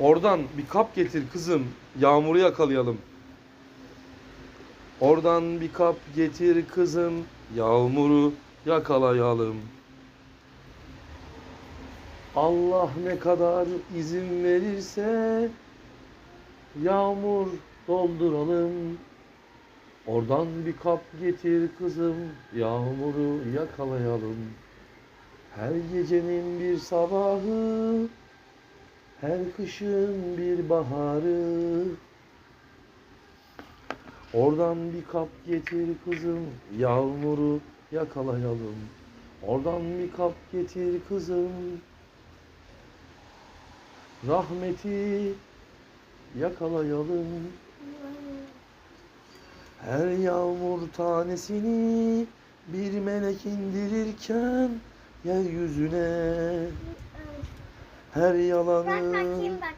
Oradan bir kap getir kızım. Yağmuru yakalayalım. Oradan bir kap getir kızım. Yağmuru yakalayalım. Allah ne kadar izin verirse yağmur dolduralım. Oradan bir kap getir kızım, yağmuru yakalayalım. Her gecenin bir sabahı, her kışın bir baharı. Oradan bir kap getir kızım, yağmuru yakalayalım. Oradan bir kap getir kızım, rahmeti yakalayalım. Her yağmur tanesini bir melek indirirken yeryüzüne her Bak yalanı bakayım bak.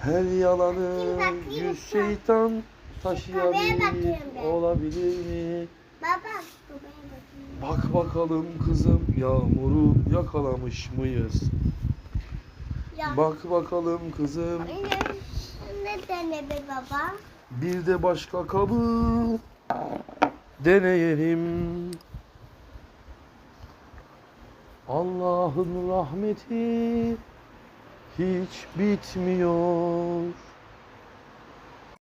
her yalanı Bakayım, bakayım. yüz şeytan taşıyabilir olabilir mi? Baba. Bak bakalım kızım yağmuru yakalamış mıyız? Ya. Bak bakalım kızım Ne, ne dene be baba? bir de başka kabı deneyelim. Allah'ın rahmeti hiç bitmiyor.